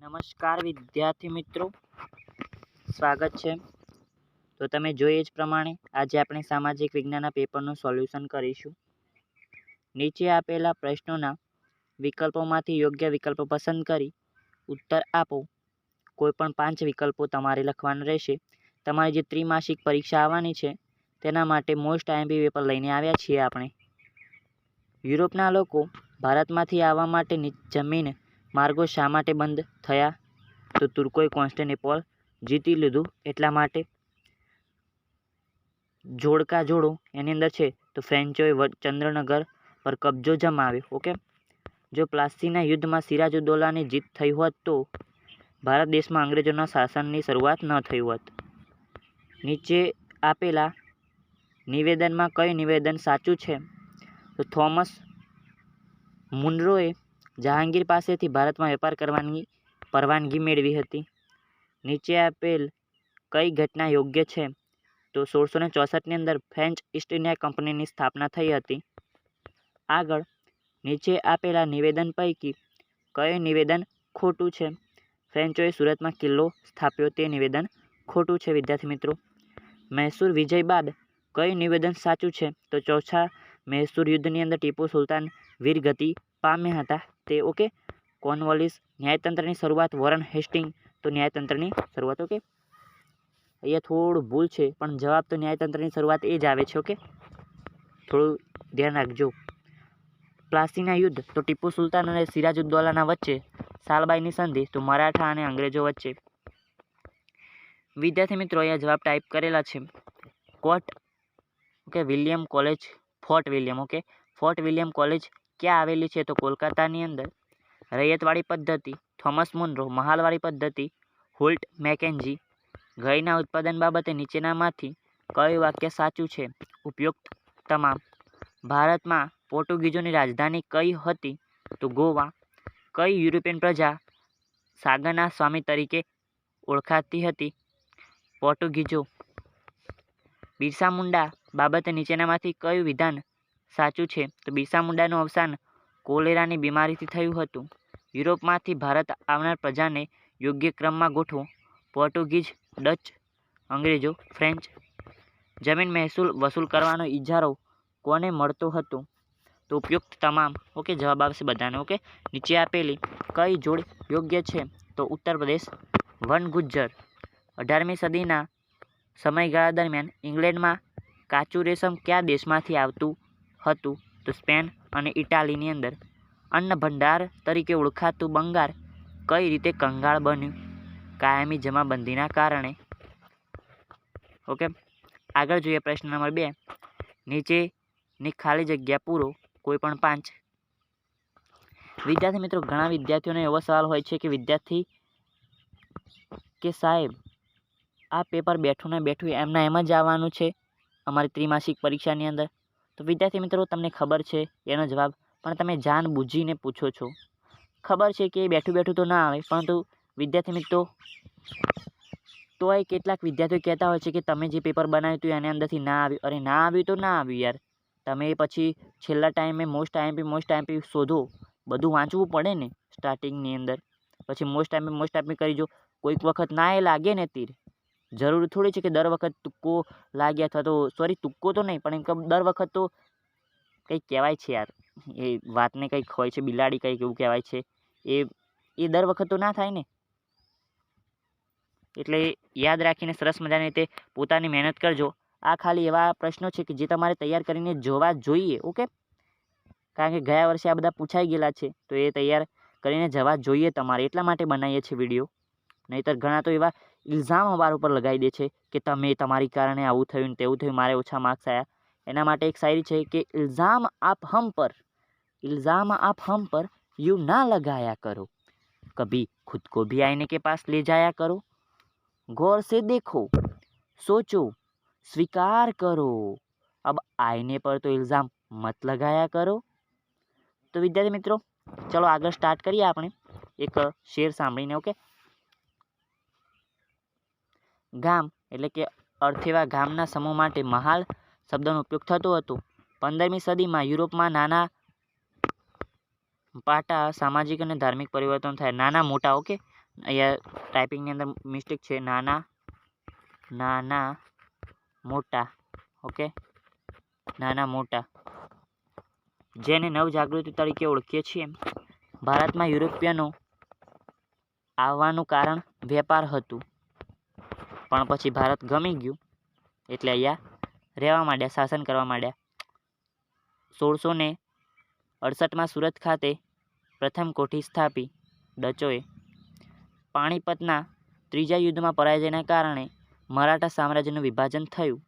નમસ્કાર વિદ્યાર્થી મિત્રો. સ્વાગત છે. તો તમે જોઈએ જ પ્રમાણે આજે આપણે સામાજિક વિજ્ઞાનના પેપરનું સોલ્યુશન કરીશું. નીચે આપેલા પ્રશ્નોના વિકલ્પોમાંથી યોગ્ય વિકલ્પ પસંદ કરી ઉત્તર આપો. કોઈપણ પાંચ વિકલ્પો તમારે લખવાના રહેશે. તમારી જે ત્રિમાસિક પરીક્ષા આવવાની છે, તેના માટે મોસ્ટ આઈએમપી પેપર લઈને આવ્યા છીએ આપણે. યુરોપના લોકો ભારતમાંથી આવવા માટેની જમીન માર્ગો શા માટે બંધ થયા? તો તુર્કોએ કોન્સ્ટેનેપોલ જીતી લીધું એટલા માટે? જોડકા જોડો, એની અંદર છે. તો ફ્રેન્ચોએ ચંદ્રનગર પર કબજો જમાવ્યો, ઓકે? જો પ્લાસીના યુદ્ધમાં સિરાજુદ્દોલાની જીત થઈ હોત તો ભારત દેશમાં અંગ્રેજોના શાસનની શરૂઆત ન થઈ હોત. નીચે આપેલા નિવેદનમાં કયું નિવેદન સાચું છે? તો થોમસ મુનરોએ જહાંગીર પાસેથી ભારતમાં વેપાર કરવાની પરવાનગી મેળવી હતી. નીચે આપેલ કઈ ઘટના યોગ્ય છે? તો સોળસો ને ચોસઠની અંદર ફ્રેન્ચ ઈસ્ટ ઇન્ડિયા કંપનીની સ્થાપના થઈ હતી. આગળ, નીચે આપેલા નિવેદન પૈકી કયું નિવેદન ખોટું છે? ફ્રેન્ચોએ સુરતમાં કિલ્લો સ્થાપ્યો તે નિવેદન ખોટું છે, વિદ્યાર્થી મિત્રો. મૈસૂર વિજય બાદ કયું નિવેદન સાચું છે? તો ચોથા મૈસૂર યુદ્ધની અંદર ટીપુ સુલતાન વીરગતિ પામ્યા હતા. તે ઓકે? કોનવોલિસ ન્યાયતંત્રની શરૂઆત, વોરન હેસ્ટિંગ તો ન્યાયતંત્રની શરૂઆત, ઓકે? અહીંયા થોડું ભૂલ છે, પણ જવાબ તો ન્યાયતંત્રની શરૂઆત એ જ આવે છે, ઓકે? થોડું ધ્યાન રાખજો. પ્લાસીના યુદ્ધ તો ટીપુ સુલતાન અને સિરાજુદ્દૌલાના વચ્ચે, સાલબાઈની સંધિ તો મરાઠા અને અંગ્રેજો વચ્ચે. વિદ્યાર્થી મિત્રો, અહીંયા જવાબ ટાઈપ કરેલા છે. કોટ, okay? William college, Fort William, okay? Fort William college ક્યાં આવેલી છે તો કોલકાતાની અંદર? રૈયતવાળી પદ્ધતિ, થોમસ મુનરો મહાલવાળી પદ્ધતિ, હોલ્ટ મેકેન્જી. ગયના ઉત્પાદન બાબતે નીચેનામાંથી કયું વાક્ય સાચું છે? ઉપયુક્ત તમામ. ભારતમાં પોર્ટુગીઝોની રાજધાની કઈ હતી? તો ગોવા. કઈ યુરોપિયન પ્રજા સાગરના સ્વામી તરીકે ઓળખાતી હતી? પોર્ટુગીઝો. બિરસા મુંડા બાબતે નીચેનામાંથી કયું વિધાન સાચું છે. તો બિરસા મુંડાનું અવસાન કોલેરાની બીમારીથી થયું હતું. યુરોપમાંથી ભારત આવનાર પ્રજાને યોગ્ય ક્રમમાં ગોઠવો. પોર્ટુગીઝ, ડચ, અંગ્રેજો, ફ્રેન્ચ જમીન મહેસૂલ વસૂલ કરવાનો ઇજારો કોને મળતો હતો? તો ઉપયુક્ત તમામ, ઓકે, જવાબ આવશે બધાને, ઓકે? નીચે આપેલી કઈ જોડ યોગ્ય છે? તો ઉત્તર પ્રદેશ વન ગુજ્જર અઢારમી સદીના સમયગાળા દરમિયાન ઇંગ્લેન્ડમાં કાચું રેશમ કયા દેશમાંથી આવતું હતું. તો સ્પેન અને ઇટાલીની અંદર અન્ન ભંડાર તરીકે ઓળખાતું બંગાળ કઈ રીતે કંગાળ બન્યું? કાયમી જમાબંધીના કારણે. ઓકે, આગળ જોઈએ પ્રશ્ન નંબર બે. નીચેની ખાલી જગ્યા પૂરો કોઈ પણ પાંચ. વિદ્યાર્થી મિત્રો, ઘણા વિદ્યાર્થીઓને એવો સવાલ હોય છે કે વિદ્યાર્થી કે સાહેબ, આ પેપર બેઠું ને બેઠું એમના એમ જ આવવાનું છે? અમારી ત્રિમાસિક પરીક્ષાની અંદર તો વિદ્યાર્થી મિત્રો, તમને ખબર છે એનો જવાબ, પણ તમે જાન બૂજીને પૂછો છો. ખબર છે કે બેઠું બેઠું તો ના આવે, પરંતુ વિદ્યાર્થી મિત્રો, તોય કેટલાક વિદ્યાર્થીઓ કહેતા હોય છે કે તમે જે પેપર બનાવ્યું હતું એની અંદરથી ના આવ્યું. અરે, ના આવ્યું તો ના આવ્યું યાર. તમે પછી છેલ્લા ટાઈમે મોસ્ટ આઈએમપી મોસ્ટ આઈએમપી શોધો, બધું વાંચવું પડે ને સ્ટાર્ટિંગની અંદર. પછી મોસ્ટ ટાઈમે મોસ્ટ ટાઈમે કરી જો, કોઈક વખત ના એ લાગે ને તીર. જરૂરી થોડી છે કે દર વખત તુક્કો લાગે અથવા તો સોરી તુક્કો તો નહીં, પણ એમ કે દર વખત તો કંઈક કહેવાય છે યાર. એ વાતને કંઈક હોય છે, બિલાડી કંઈક એવું કહેવાય છે. એ એ દર વખત તો ના થાય ને. એટલે યાદ રાખીને સરસ મજાની રીતે પોતાની મહેનત કરજો. આ ખાલી એવા પ્રશ્નો છે કે જે તમારે તૈયાર કરીને જોવા જોઈએ, ઓકે? કારણ કે ગયા વર્ષે આ બધા પૂછાઈ ગયેલા છે, તો એ તૈયાર કરીને જવા જોઈએ તમારે. એટલા માટે બનાવીએ છીએ વીડિયો. નહીંતર ઘણા તો એવા ઇલ્ઝામ અમારા ઉપર લગાવી દે છે કે તમે તમારી કારણે આવું થયું ને તેવું થયું, મારે ઓછા માર્ક્સ આવ્યા એના માટે એક શાયરી છે કે ઇલ્ઝામ આપ હમ પર, ઇલ્ઝામ આપ હમ પર યુ ના લગાયા કરો. કભી ખુદ કો ભી આઈને કે પાસ લે જાયા કરો. ગૌર સે દેખો, સોચો, સ્વીકાર કરો. અબ આઈને પર તો ઇલ્ઝામ મત લગાયા કરો. તો વિદ્યાર્થી મિત્રો, ચલો આગળ સ્ટાર્ટ કરીએ આપણે. એક શેર સાંભળીને ઓકે ગામ, એટલે કે અર્થેવા ગામના સમૂહ માટે મહાલ શબ્દનો ઉપયોગ થતો હતો. પંદરમી સદીમાં યુરોપમાં નાના પાટા સામાજિક અને ધાર્મિક પરિવર્તન થયા. નાના, મોટા, ઓકે? અહીંયા ટાઈપિંગની અંદર મિસ્ટેક છે. નાના નાના, મોટા, ઓકે? નાના, મોટા. જેને નવજાગૃતિ તરીકે ઓળખીએ છીએ ભારતમાં યુરોપિયનો આવવાનું કારણ વેપાર હતું. પણ પછી ભારત ગમી ગયું. એટલે અહીંયા રહેવા માંડ્યા, શાસન કરવા માંડ્યા. સોળસો ને અડસઠમાં સુરત ખાતે પ્રથમ કોઠી સ્થાપી ડચોએ. પાણીપતના ત્રીજા યુદ્ધમાં પરાજયના કારણે મરાઠા સામ્રાજ્યનું વિભાજન થયું.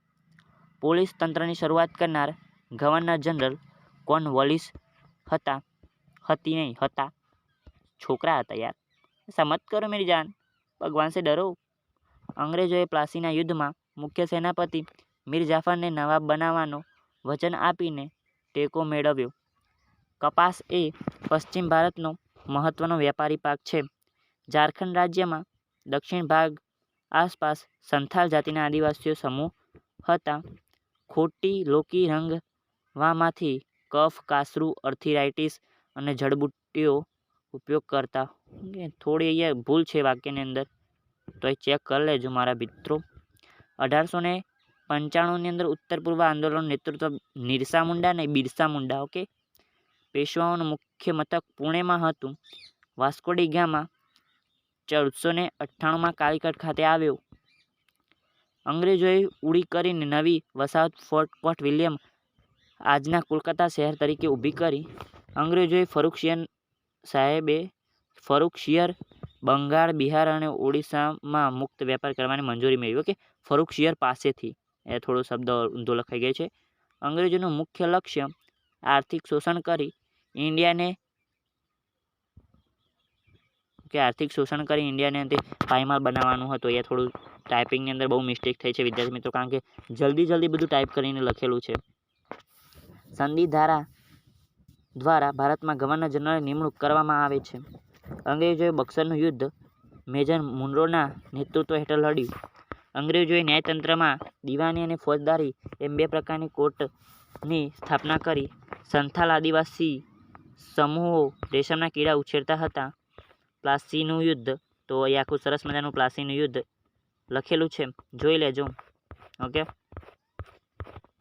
પોલીસ તંત્રની શરૂઆત કરનાર ગવર્નર જનરલ કોર્નવોલિસ હતા, હતી નહીં, હતા. છોકરા હતા યાર. સમત કરો મેરી જાન. ભગવાન સે ડરો. અંગ્રેજોએ પ્લાસીના યુદ્ધમાં મુખ્ય સેનાપતિ મીર જાફરને નવાબ બનાવવાનો વચન આપીને ટેકો મેળવ્યો. કપાસ એ પશ્ચિમ ભારતનો મહત્વનો વ્યાપારી પાક છે. ઝારખંડ રાજ્યમાં દક્ષિણ ભાગ આસપાસ સંથાલ જાતિના આદિવાસીઓ સમૂહ હતા. ખોટી લોકી રંગવામાંથી કફ, કાસરું, અર્થિરાઇટિસ અને જડબુટ્ટીઓ ઉપયોગ કરતા. થોડી અહીંયા ભૂલ છે વાક્યની અંદર. તો એ ચેક કરી લેજો મારા મિત્રો. અઢારસો ને પંચાણુંની અંદર ઉત્તર પૂર્વ આંદોલનનું નેતૃત્વ નિરસા મુંડા અને બિરસા મુંડા ઓકે પેશવાઓનું મુખ્ય મથક પુણેમાં હતું. વાસ્કોડી ચૌદસો ને અઠ્ઠાણુંમાં કાલિકટ ખાતે આવ્યો. અંગ્રેજોએ ઉડી કરીને નવી વસાહત ફોર્ટ કોટ વિલિયમ આજના કોલકાતા શહેર તરીકે ઊભી કરી. અંગ્રેજોએ ફરુખશિયર સાહેબે ફરુખશિયર બંગાળ, બિહાર અને ઓડિશામાં મુક્ત વેપાર કરવાની મંજૂરી મેળવી. ઓકે ફરુખશિયર પાસેથી. એ થોડો શબ્દ ઊંધો લખાઈ ગયો છે. અંગ્રેજોનું મુખ્ય લક્ષ્ય આર્થિક શોષણ કરી ઇન્ડિયાને કે આર્થિક શોષણ કરી ઇન્ડિયાને તે પાયમાલ બનાવવાનું હતું. એ થોડું ટાઈપિંગની અંદર બહુ મિસ્ટેક થઈ છે વિદ્યાર્થી મિત્રો, કારણ કે જલ્દી જલ્દી બધું ટાઈપ કરીને લખેલું છે. સંધિ ધારા દ્વારા ભારતમાં ગવર્નર જનરલની નિમણૂક કરવામાં આવે છે. અંગ્રેજોએ બક્સરનું યુદ્ધ મેજર મુનરોના નેતૃત્વ હેઠળ લડ્યું. અંગ્રેજોએ ન્યાયતંત્રમાં દીવાની અને ફોજદારી એમ બે પ્રકારની કોર્ટની સ્થાપના કરી. સંથાલ આદિવાસી સમૂહો રેશમના કીડા ઉછેરતા હતા. પ્લાસીનું યુદ્ધ, તો એ આખું સરસ મજાનું પ્લાસીનું યુદ્ધ લખેલું છે. જોઈ લેજો. ઓકે?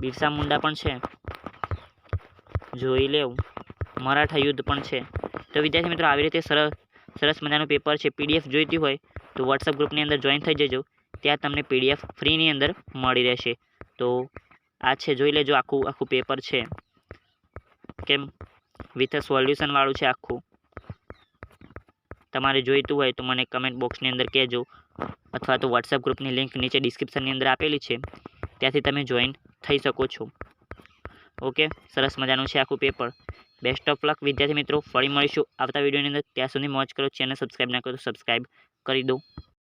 બિરસા મુંડા પણ છે. જોઈ લેવું. મરાઠા યુદ્ધ પણ છે. તો વિદ્યાર્થી મિત્રો, આવી રીતે સરસ સરસ મજાનું પેપર છે પીડીએફ જોઈતી હોય તો વોટ્સઅપ ગ્રુપની અંદર જોઈન થઈ જજો. ત્યાં તમને પીડીએફ ફ્રીની અંદર મળી રહેશે. તો આ છે, જોઈ લેજો આખું આખું પેપર છે. કેમ? વિથ અ સોલ્યુશનવાળું છે આખું. તમારે જોઈતું હોય તો મને કમેન્ટ બોક્સની અંદર કહેજો. અથવા તો વોટ્સઅપ ગ્રુપની લિંક નીચે ડિસ્ક્રિપ્શનની અંદર આપેલી છે. ત્યાંથી તમે જોઈન થઈ શકો છો. ઓકે સરસ મજાનું છે આખું પેપર બેસ્ટ ઓફ લક વિદ્યાર્થી મિત્રો. ફરી મળીશું આવતા વિડીયોની અંદર. ત્યાં સુધી મોજ કરો. ચેનલ સબસ્ક્રાઈબ ના કરો તો સબસ્ક્રાઈબ કરી દો.